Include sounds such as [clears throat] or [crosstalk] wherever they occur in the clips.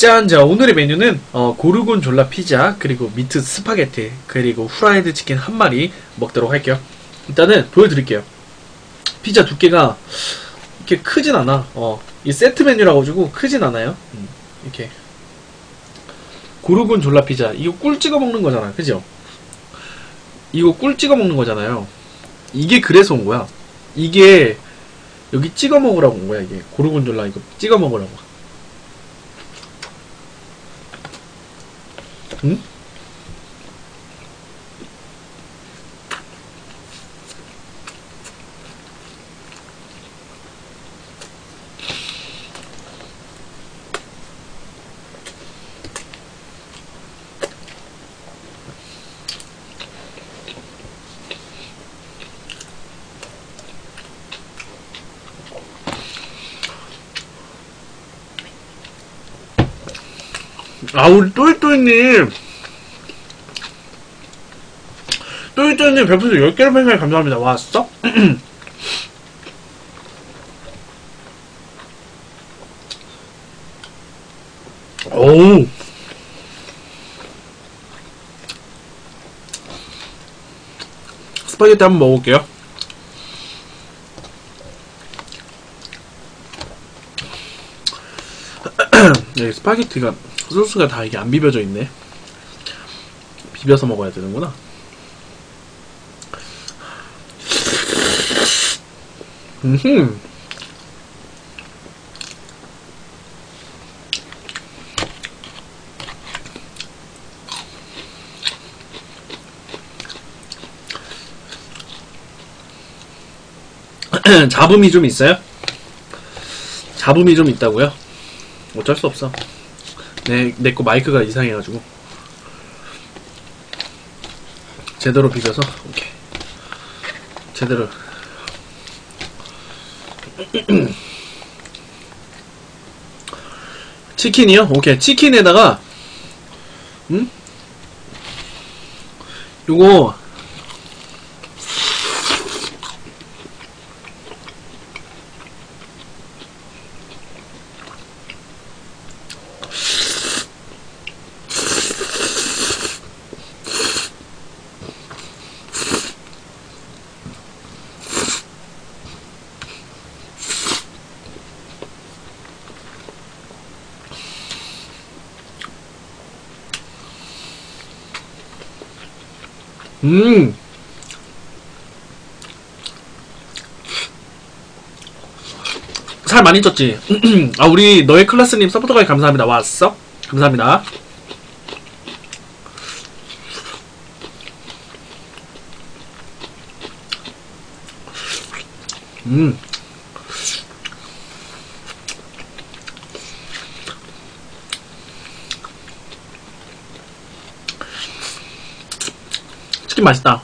짠! 자, 오늘의 메뉴는, 어, 고르곤 졸라 피자, 그리고 미트 스파게티, 그리고 후라이드 치킨 한 마리 먹도록 할게요. 일단은 보여드릴게요. 피자 두께가 이렇게 크진 않아. 어, 이 세트 메뉴라 가지고 크진 않아요. 음, 이렇게. 고르곤 졸라 피자. 이거 꿀 찍어 먹는 거잖아. 그죠? 이거 꿀 찍어 먹는 거잖아요. 이게 그래서 온 거야. 이게 여기 찍어 먹으라고 온 거야. 이게 고르곤 졸라 이거 찍어 먹으라고. 응? 아, 우리 또이또이님. 또이또이님 별풍선 10개를 팬사에 감사합니다. 왔어? [clears throat] 오우. 스파게티 한번 먹어볼게요. 여기 [clears throat] 스파게티가 소스가 다 이게 안 비벼져 있네. 비벼서 먹어야 되는구나. 음. [clears throat] 잡음이 좀 있어요? 잡음이 좀 있다고요? 어쩔 수 없어. 내, 내 거 마이크가 이상해가지고. 제대로 비벼서, 오케이. 제대로. [clears throat] 치킨이요? 오케이. 치킨에다가, 음? 요거, 음. 살 많이 쪘지? [clears throat] 아, 우리 너의 클래스님 서포터까지 감사합니다. 왔어? 감사합니다. 음. 치킨 맛있다.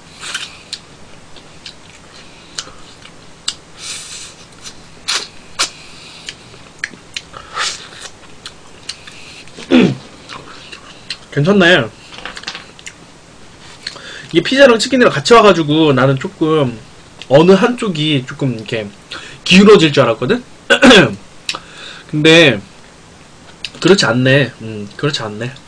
[clears throat] 괜찮네. 이게 피자랑 치킨이랑 같이 와가지고 나는 조금 어느 한쪽이 조금 이렇게 기울어질 줄 알았거든? [clears throat] 근데 그렇지 않네. 음, 그렇지 않네.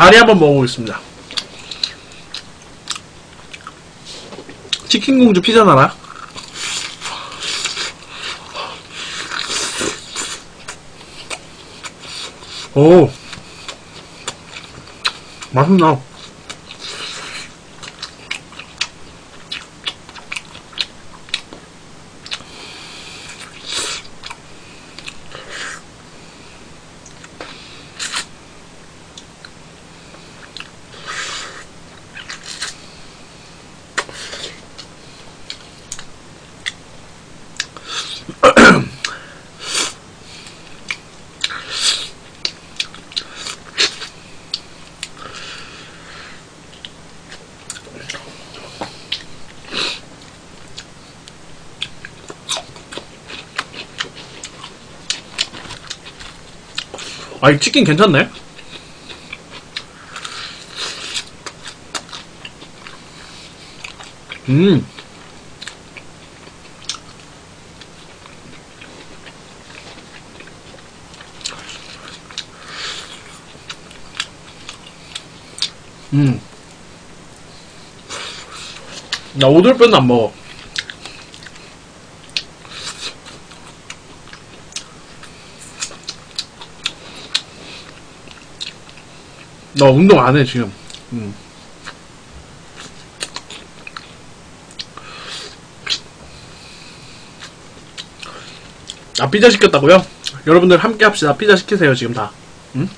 다리 한번 먹어보겠습니다. 치킨 공주 피자 나라. 오, 맛있나? 아이 치킨 괜찮네. 음. 음. 나 오돌뼈는 안 먹어. 나 운동 안 해, 지금. 음. 아, 피자 시켰다고요? 여러분들 함께 합시다. 피자 시키세요, 지금 다. 응?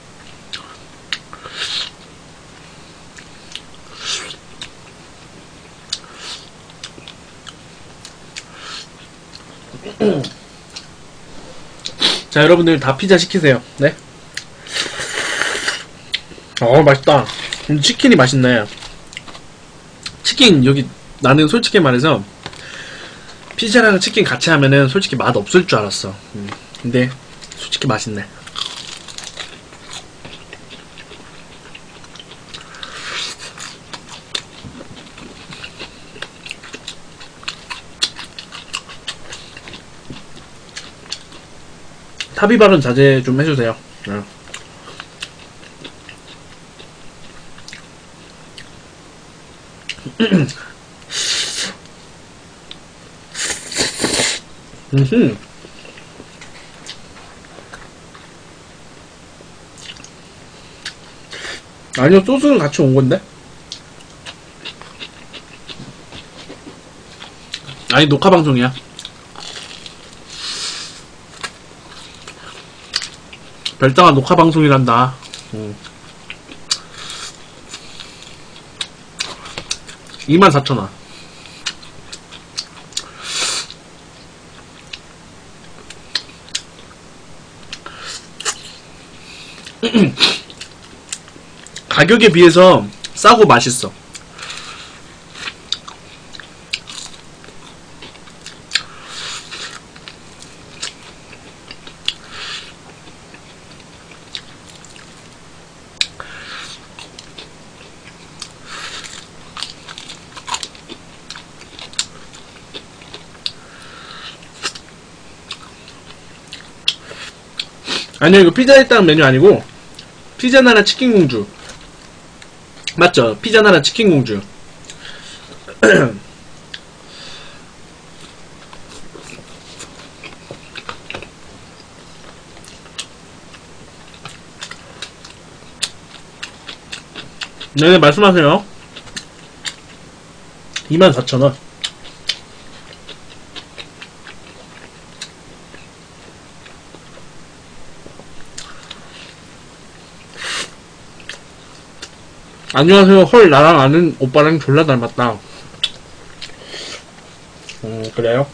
자, 여러분들 다 피자 시키세요. 네? 어, 맛있다. 음, 치킨이 맛있네. 치킨, 여기, 나는 솔직히 말해서, 피자랑 치킨 같이 하면은 솔직히 맛 없을 줄 알았어. 음, 근데, 솔직히 맛있네. 탑이 발언 자제 좀 해주세요. 어. 음흠. 아니요, 소스는 같이 온 건데? 아니, 녹화 방송이야. 별다가 녹화 방송이란다. 음. 24,000원. [clears throat] 가격에 비해서 싸고 맛있어. 아니요, 이거 피자에 따른 메뉴 아니고, 피자 나라 치킨 공주. 맞죠? 피자 나라 치킨 공주. 네네, [clears throat] 말씀하세요. 24,000원. 안녕하세요. 헐, 나랑 아는 오빠랑 졸라 닮았다. 음, 그래요?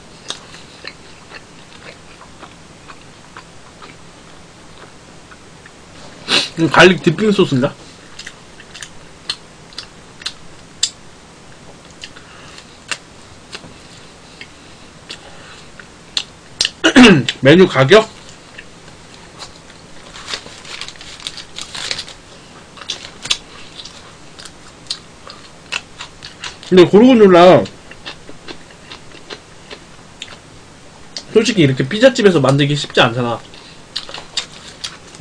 음, 갈릭 디핑 소스인가? [clears throat] 메뉴 가격? 근데 고르곤졸라 솔직히 이렇게 피자집에서 만들기 쉽지 않잖아.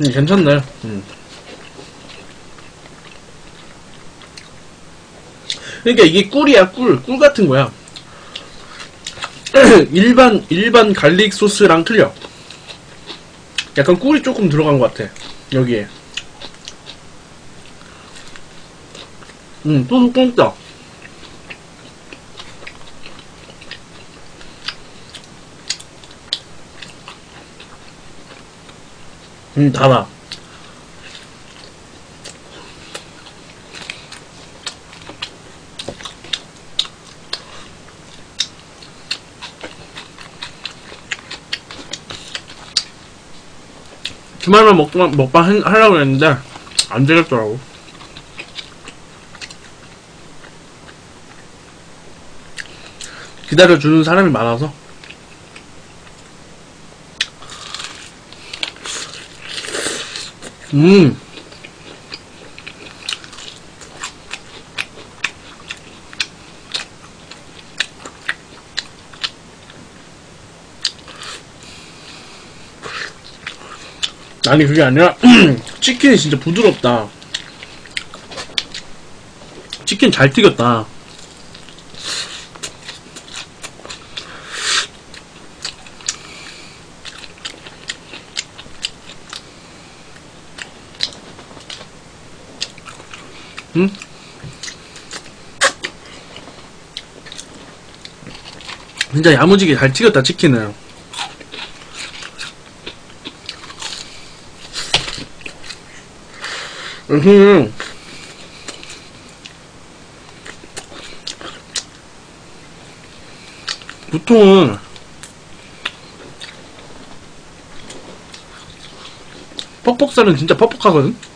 음, 괜찮네. 음. 그러니까 이게 꿀이야 꿀. 꿀 같은 거야. [clears throat] 일반 일반 갈릭 소스랑 틀려. 약간 꿀이 조금 들어간 것 같아. 여기에. 음, 또 꿀다. 음, 달아. 주말만 먹방, 먹방 해- 하려고 했는데, 안 되겠더라고. 기다려주는 사람이 많아서. 음. 아니 그게 아니라 [clears throat] 치킨이 진짜 부드럽다. 치킨 잘 튀겼다. 응? 진짜 야무지게 잘 튀겼다 치킨을. 음. 보통은 퍽퍽살은 진짜 퍽퍽하거든.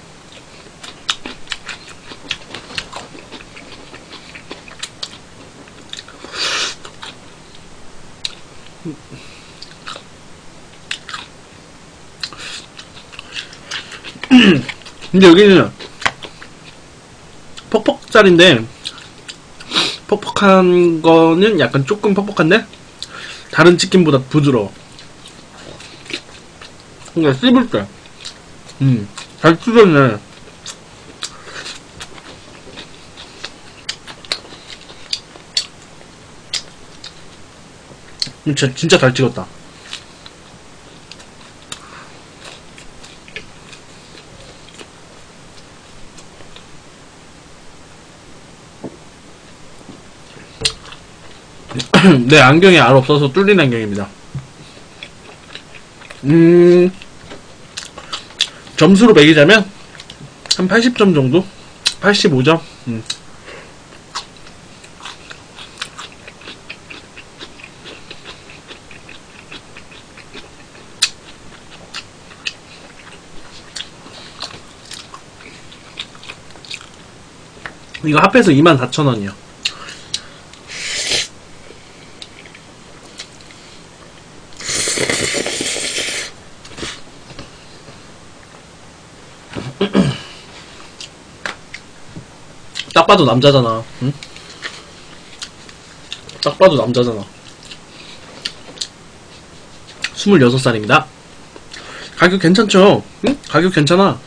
근데 여기는 퍽퍽살인데 퍽퍽한 거는 약간 조금 퍽퍽한데 다른 치킨보다 부드러워. 그러니까 씹을 때, 음, 잘 뜯었네. 진짜, 진짜 잘 찍었다. [clears throat] 네, 안경이 알 없어서 뚫린 안경입니다. 음, 점수로 매기자면, 한 80점 정도? 85점? 음. 이거 합해서 24,000원이요. 딱 봐도 남자잖아. 응? 딱 봐도 남자잖아. 26살입니다. 가격 괜찮죠? 응? 가격 괜찮아.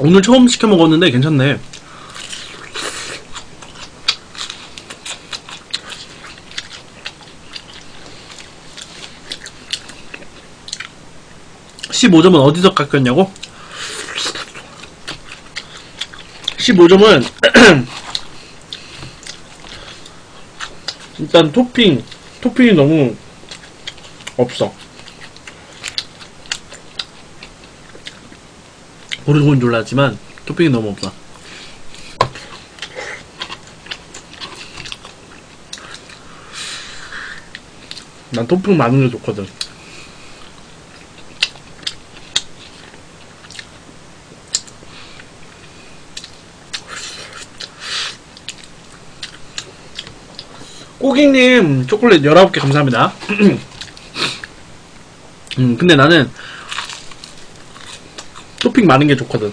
오늘 처음 시켜 먹었는데 괜찮네. (15점은) 어디서 깎였냐고? 15점은 일단 토핑 토핑이 너무 없어. 모르곤 졸라지만 토핑이 너무 없어. 난 토핑 많은 게 좋거든 꼬기님 초콜릿 19개 감사합니다. [clears throat] 음 근데 나는 토핑 많은 게 좋거든.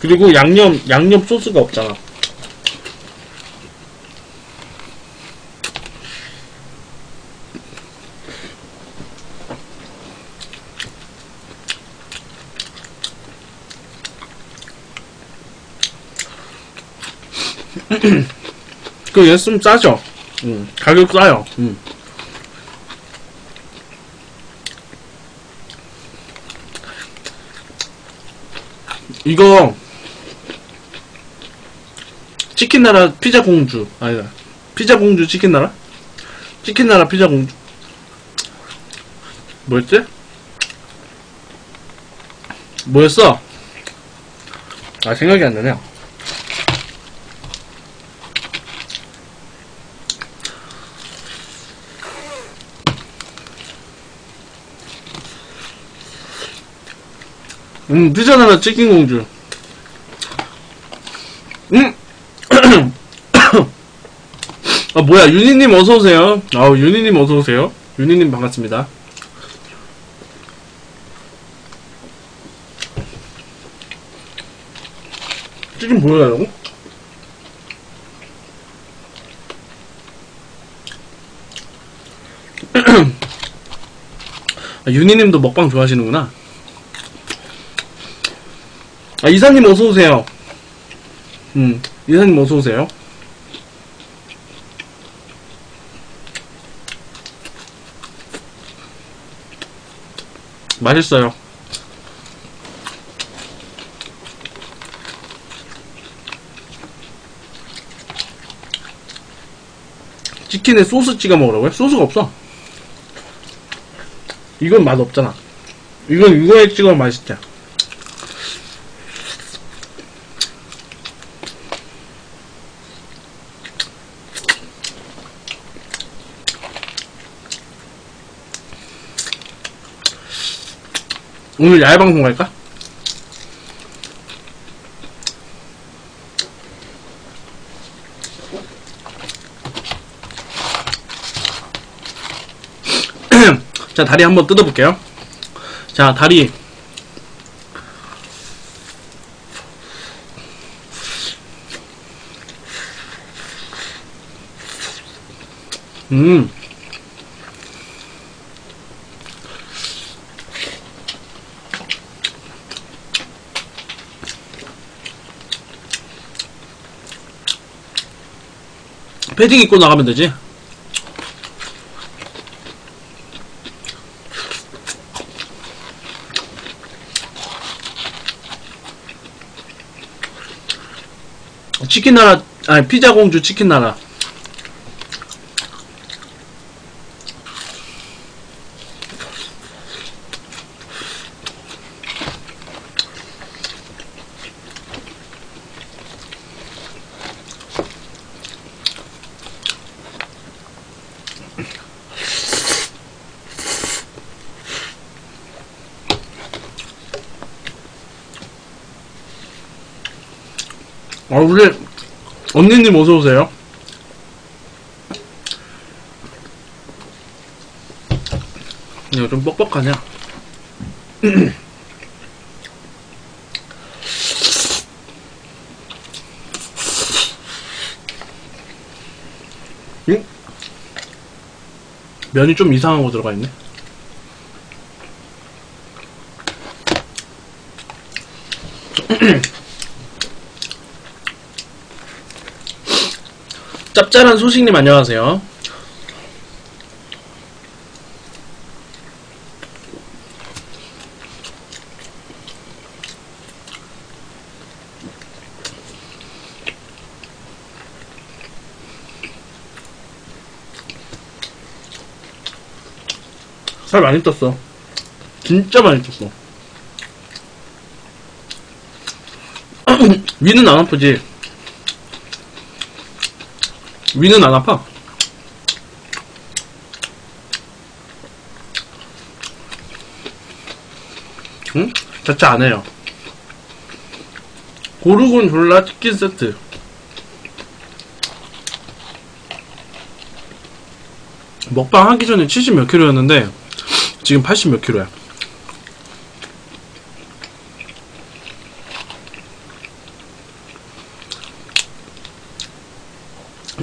그리고 양념 양념 소스가 없잖아 [clears throat] 그얘좀 싸죠? 음, 가격 싸요. 음. 이거 치킨 나라 피자 공주 아니다 피자 공주 치킨 나라 치킨 나라 피자 공주 뭐였지? 뭐였어? 아 생각이 안 나네요. 음, 피자 나라 치킨 공주. 음! 어, [coughs] 아 뭐야 윤희님 어서 오세요. 아우 윤희님 어서 오세요. 윤희님 반갑습니다. 지금 뭐예요? [coughs] 아, 윤희님도 먹방 좋아하시는구나. 아 이사님 어서 오세요. 음 이사님 어서 오세요. 맛있어요. 치킨에 소스 찍어 먹으라고요? 소스가 없어. 이건 맛 없잖아. 이건 이거에 찍어 맛있지. 오늘 야외 방송 갈까? [clears throat] 자, 다리 한번 뜯어볼게요. 자, 다리. 음. 패딩 입고 나가면 되지. 치킨 나라, 아니, 피자 공주 치킨 나라. 아, 우리, 언니님 어서오세요. 이거 좀 뻑뻑하냐? [clears throat] 응? 면이 좀 이상한 거 들어가 있네. [clears throat] 짭짤한 소식님 안녕하세요. 살 많이 떴어. 진짜 많이 떴어. [clears throat] 위는 안 아프지? 위는 안 아파. 응? 자차 안 해요. 고르곤 졸라 치킨 세트. 먹방 하기 전에 70 몇 킬로였는데, 지금 80 몇 킬로야.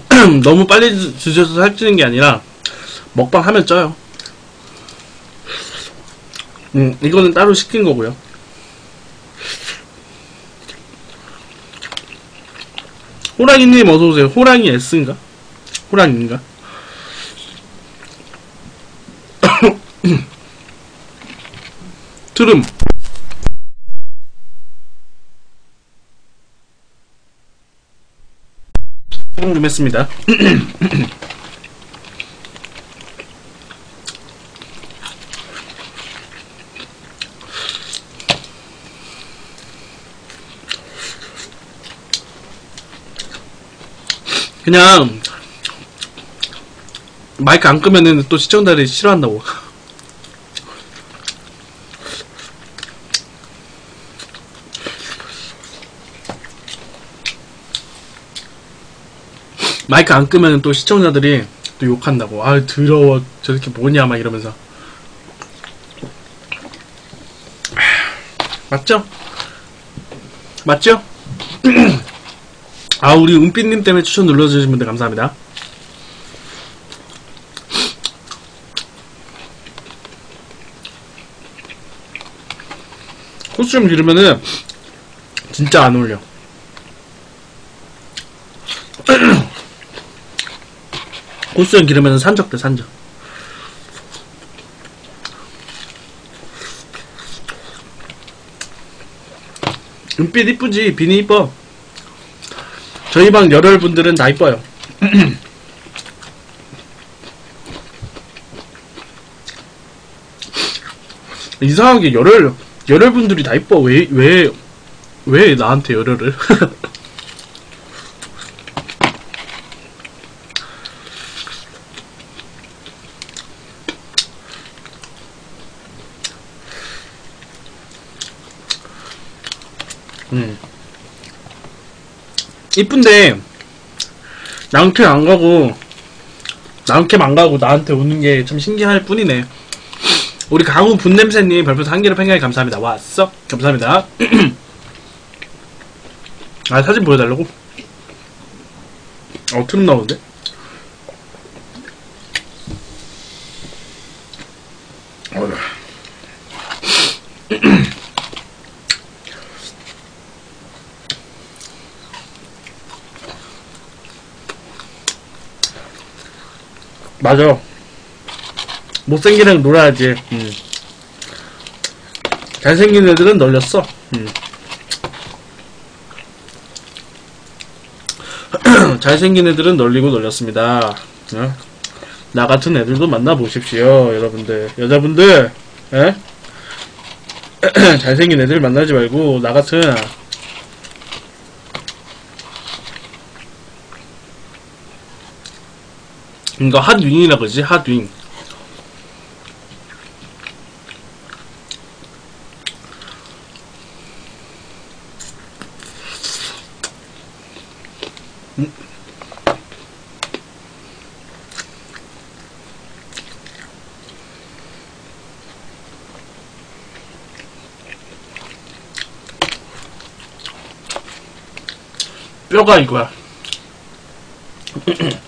[clears throat] 너무 빨리 드- 드셔서 살찌는 게 아니라 먹방 하면 쪄요. 음, 이거는 따로 시킨 거고요. 호랑이님 어서오세요. 호랑이 S인가? 호랑이인가? 트름. 했습니다. 그냥 마이크 안 끄면은 또 시청자들이 싫어한다고. 마이크 안 끄면 또 시청자들이 또 욕한다고. 아, 더러워. 저 새끼 뭐냐, 막 이러면서. [sighs] 맞죠? 맞죠? [clears throat] 아, 우리 은빛님 때문에 추천 눌러주신 분들 감사합니다. [clears throat] 코스튬 기르면은 진짜 안 어울려. 코스튬 기르면은 산적 돼, 산적. 은빛 이쁘지, 비니 이뻐. 저희 방 열혈 분들은 다 이뻐요. [clears throat] 이상하게 열혈, 열혈 분들이 다 이뻐. 왜, 왜, 왜 나한테 열혈을? [laughs] 이쁜데, 낭캠 안 가고, 낭캠 안 가고 나한테 오는 게좀 신기할 뿐이네. 우리 강우 분냄새님 별풍선 한 개를 팽하게 감사합니다. 왔어? 감사합니다. [clears throat] 아, 사진 보여달라고? 어, 트름 나오는데? 어휴. 맞아. 못생긴 애랑 놀아야지. 음. 잘생긴 애들은 널렸어. 음. [clears throat] 잘생긴 애들은 널리고 널렸습니다. 어? 나 같은 애들도 만나보십시오, 여러분들. 여자분들, 에? [clears throat] 잘생긴 애들 만나지 말고, 나 같은, 이거 핫윙이라 그러지, 핫윙. 뼈가 이거야. [clears throat]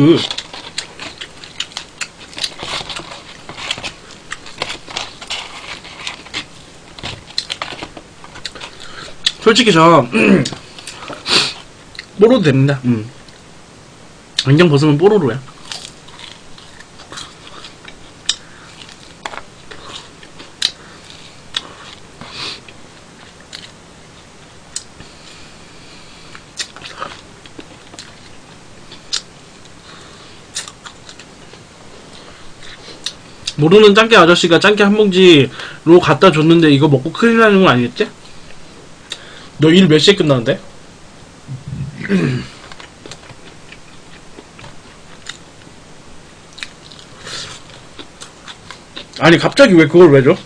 그 솔직히 저 뽀로도 됩니다. 음. 안경 벗으면 뽀로로야. 모르는 짱깨 아저씨가 짱깨 한 봉지로 갖다 줬는데 이거 먹고 큰일 나는 건 아니겠지? 너 일 몇 시에 끝나는데? [clears throat] 아니 갑자기 왜 그걸 왜 줘?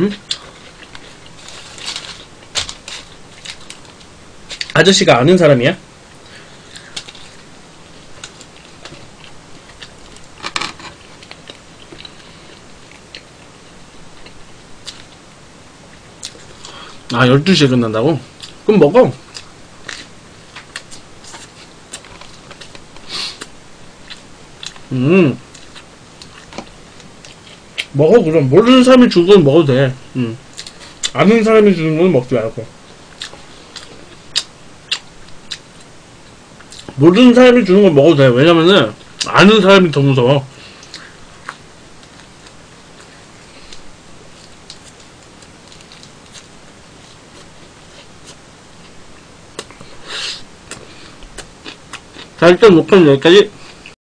응? 아저씨가 아는 사람이야? 아 12시에 끝난다고? 그럼 먹어. 음. 먹어 그럼. 모르는 사람이 주는 건 먹어도 돼. 음. 아는 사람이 주는 건 먹지 말고. 모르는 사람이 주는 건 먹어도 돼. 왜냐면은 아는 사람이 더 무서워. 자 일단 목표는 여기까지.